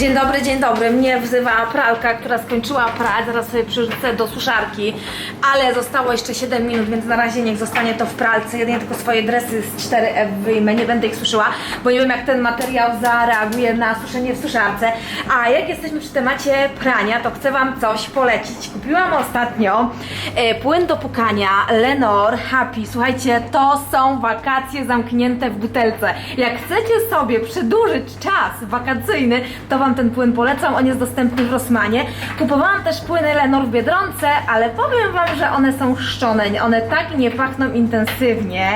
Dzień dobry, dzień dobry. Mnie wzywa pralka, która skończyła prać. Zaraz sobie przerzucę do suszarki, ale zostało jeszcze 7 minut, więc na razie niech zostanie to w pralce. Jedynie tylko swoje dresy z 4F wyjmę, nie będę ich suszyła, bo nie wiem jak ten materiał zareaguje na suszenie w suszarce. A jak jesteśmy przy temacie prania, to chcę Wam coś polecić. Kupiłam ostatnio e, płyn do pukania Lenor Happy. Słuchajcie, to są wakacje zamknięte w butelce. Jak chcecie sobie przedłużyć czas wakacyjny, to Wam ten płyn polecam. On jest dostępny w Rossmanie. Kupowałam też płyny Lenor w Biedronce, ale powiem Wam, że one są szczone. One tak nie pachną intensywnie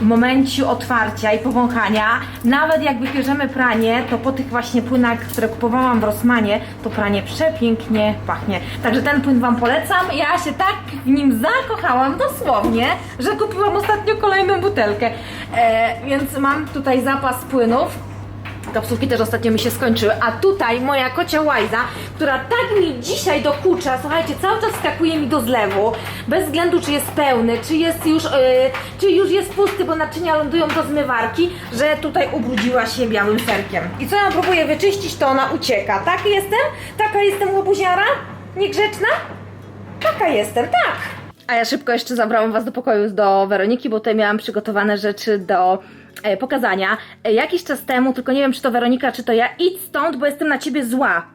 w momencie otwarcia i powąchania. Nawet jak wybierzemy pranie, to po tych właśnie płynach, które kupowałam w Rossmanie, to pranie przepięknie pachnie. Także ten płyn Wam polecam. Ja się tak w nim zakochałam dosłownie, że kupiłam ostatnio kolejną butelkę. E, więc mam tutaj zapas płynów. Kapsułki też ostatnio mi się skończyły. A tutaj moja kocia łajza, która tak mi dzisiaj dokucza, słuchajcie, cały czas skakuje mi do zlewu, bez względu czy jest pełny, czy jest już, yy, czy już jest pusty, bo naczynia lądują do zmywarki, że tutaj ubrudziła się białym serkiem. I co ja próbuję wyczyścić, to ona ucieka. Tak jestem? Taka jestem łobuziara? Niegrzeczna? Taka jestem, tak. A ja szybko jeszcze zabrałam Was do pokoju do Weroniki, bo tutaj miałam przygotowane rzeczy do pokazania. E, jakiś czas temu, tylko nie wiem czy to Weronika, czy to ja, idź stąd, bo jestem na Ciebie zła.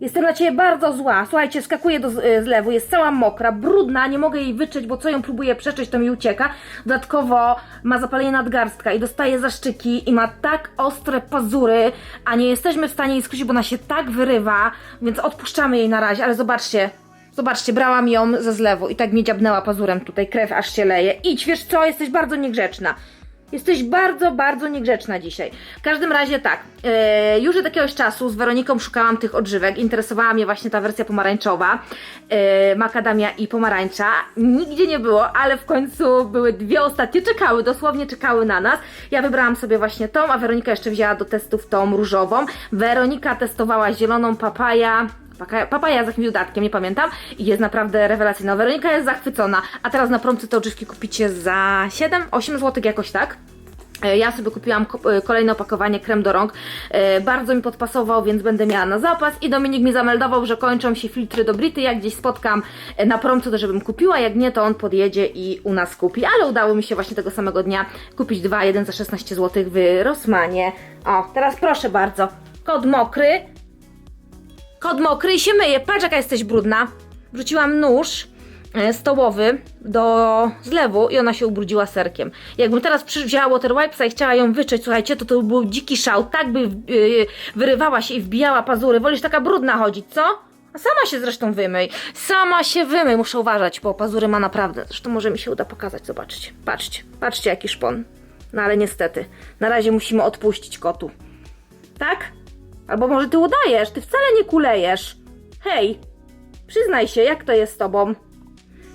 Jestem na Ciebie bardzo zła. Słuchajcie, skakuję do e, zlewu, jest cała mokra, brudna, nie mogę jej wyczyć, bo co ją próbuję przeczyć, to mi ucieka. Dodatkowo ma zapalenie nadgarstka i dostaje zaszczyki i ma tak ostre pazury, a nie jesteśmy w stanie jej skusić, bo ona się tak wyrywa, więc odpuszczamy jej na razie, ale zobaczcie, Zobaczcie, brałam ją ze zlewu i tak mi dziabnęła pazurem tutaj, krew aż się leje. Idź, wiesz co, jesteś bardzo niegrzeczna. Jesteś bardzo, bardzo niegrzeczna dzisiaj. W każdym razie tak, e, już od jakiegoś czasu z Weroniką szukałam tych odżywek, interesowała mnie właśnie ta wersja pomarańczowa, e, makadamia i pomarańcza. Nigdzie nie było, ale w końcu były dwie ostatnie, czekały, dosłownie czekały na nas. Ja wybrałam sobie właśnie tą, a Weronika jeszcze wzięła do testów tą różową. Weronika testowała zieloną papaja, Paka- Papaja z jakimś dodatkiem, nie pamiętam. I jest naprawdę rewelacyjna. Weronika jest zachwycona. A teraz na promce te odżywki kupicie za 7-8 zł jakoś tak. E, Ja sobie kupiłam e, kolejne opakowanie krem do rąk. E, Bardzo mi podpasował, więc będę miała na zapas. I Dominik mi zameldował, że kończą się filtry do Brity. Jak gdzieś spotkam na promce, to żebym kupiła. Jak nie, to on podjedzie i u nas kupi. Ale udało mi się właśnie tego samego dnia kupić dwa, jeden za 16 zł w Rossmanie. O, teraz proszę bardzo. Kod mokry, Kod mokry i się myje. Patrz, jaka jesteś brudna. Wrzuciłam nóż e, stołowy do zlewu i ona się ubrudziła serkiem. Jakbym teraz wzięła water wipesa i chciała ją wyczyć, słuchajcie, to to był dziki szał. Tak by yy, wyrywała się i wbijała pazury. Wolisz taka brudna chodzić, co? A sama się zresztą wymyj. Sama się wymyj. Muszę uważać, bo pazury ma naprawdę. Zresztą może mi się uda pokazać. Zobaczcie. Patrzcie. Patrzcie, jaki szpon. No ale niestety. Na razie musimy odpuścić kotu. Tak? Albo może ty udajesz, ty wcale nie kulejesz. Hej, przyznaj się, jak to jest z tobą?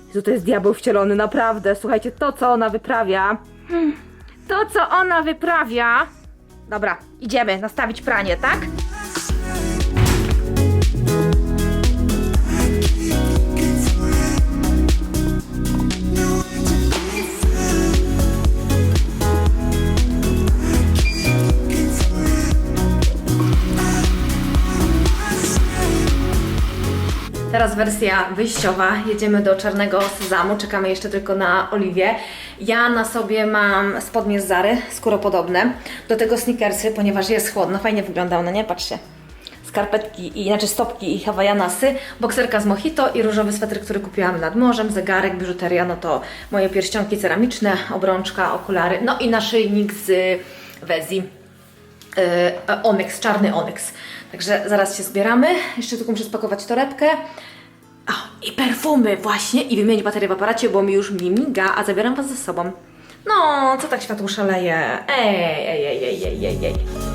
Jezu, to jest diabeł wcielony, naprawdę. Słuchajcie, to co ona wyprawia. hmm, To co ona wyprawia. Dobra, idziemy nastawić pranie, tak? Teraz wersja wyjściowa. Jedziemy do czarnego sezamu. Czekamy jeszcze tylko na Oliwię. Ja na sobie mam spodnie z Zary, skóropodobne. Do tego sneakersy, ponieważ jest chłodno. Fajnie wygląda one, nie? Patrzcie. Skarpetki, i, znaczy stopki i hawaianasy, bokserka z mojito i różowy sweter, który kupiłam nad morzem, zegarek, biżuteria, no to moje pierścionki ceramiczne, obrączka, okulary, no i naszyjnik z Wezi. Yy, Onyx, czarny Onyx. Także zaraz się zbieramy. Jeszcze tylko muszę spakować torebkę. O, i perfumy właśnie i wymienić baterię w aparacie, bo mi już mi miga, a zabieram Was ze sobą. No, co tak światło szaleje? Ej, ej, ej, ej, ej, ej, ej.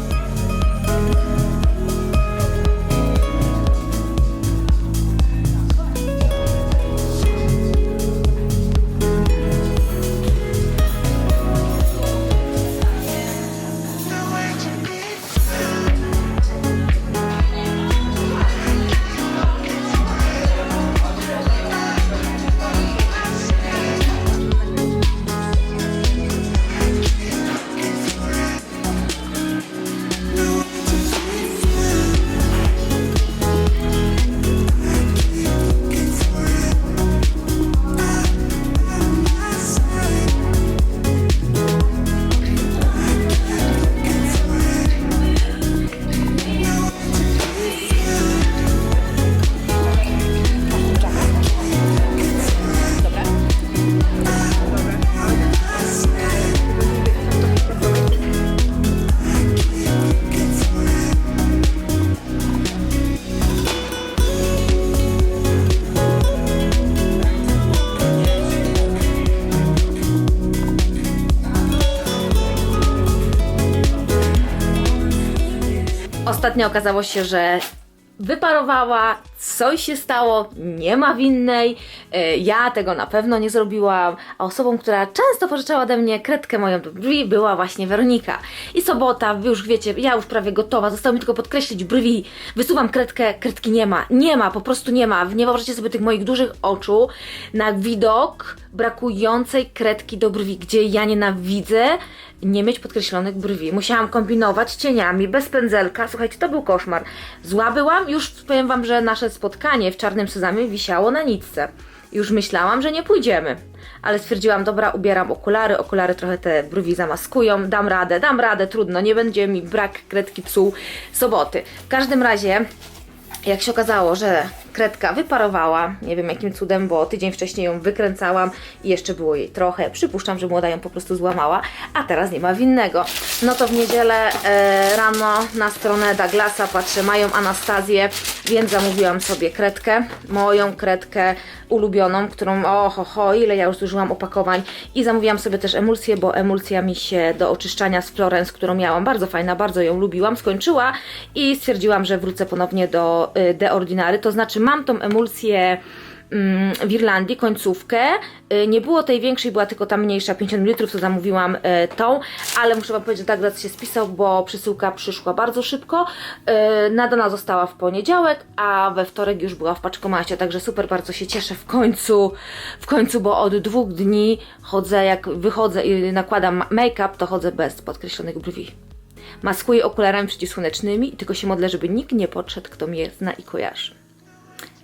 Ostatnio okazało się, że wyparowała, coś się stało, nie ma winnej, e, ja tego na pewno nie zrobiłam, a osobą, która często pożyczała ode mnie kredkę moją do brwi była właśnie Weronika. I sobota, wy już wiecie, ja już prawie gotowa, zostało mi tylko podkreślić brwi, wysuwam kredkę, kredki nie ma, nie ma, po prostu nie ma, nie wyobraźcie sobie tych moich dużych oczu na widok brakującej kredki do brwi, gdzie ja nienawidzę nie mieć podkreślonych brwi. Musiałam kombinować cieniami, bez pędzelka. Słuchajcie, to był koszmar. Zła byłam, już powiem Wam, że nasze spotkanie w Czarnym Sezamie wisiało na nitce. Już myślałam, że nie pójdziemy. Ale stwierdziłam, dobra, ubieram okulary, okulary trochę te brwi zamaskują, dam radę, dam radę, trudno, nie będzie mi brak kredki psuł soboty. W każdym razie jak się okazało, że kredka wyparowała, nie wiem jakim cudem, bo tydzień wcześniej ją wykręcałam i jeszcze było jej trochę. Przypuszczam, że młoda ją po prostu złamała, a teraz nie ma winnego. No to w niedzielę e, rano na stronę Douglasa patrzę, mają Anastazję, więc zamówiłam sobie kredkę, moją kredkę ulubioną, którą o ho, ile ja już zużyłam opakowań i zamówiłam sobie też emulsję, bo emulsja mi się do oczyszczania z Florence, którą miałam, bardzo fajna, bardzo ją lubiłam, skończyła i stwierdziłam, że wrócę ponownie do y, The Ordinary, to znaczy mam tą emulsję mm, w Irlandii, końcówkę. Y, Nie było tej większej, była tylko ta mniejsza, 50 ml, to zamówiłam y, tą, ale muszę Wam powiedzieć, że Douglas się spisał, bo przesyłka przyszła bardzo szybko. Y, Nadana została w poniedziałek, a we wtorek już była w paczkomacie, także super, bardzo się cieszę w końcu, w końcu, bo od dwóch dni chodzę, jak wychodzę i nakładam make-up, to chodzę bez podkreślonych brwi. Maskuję okularami przeciwsłonecznymi i tylko się modlę, żeby nikt nie podszedł, kto mnie zna i kojarzy.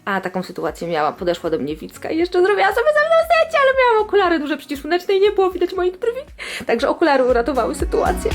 A taką sytuację miała, podeszła do mnie Wicka i jeszcze zrobiła sobie ze mną zdjęcie, ale miałam okulary duże przeciwsłoneczne i nie było widać moich brwi. Także okulary uratowały sytuację.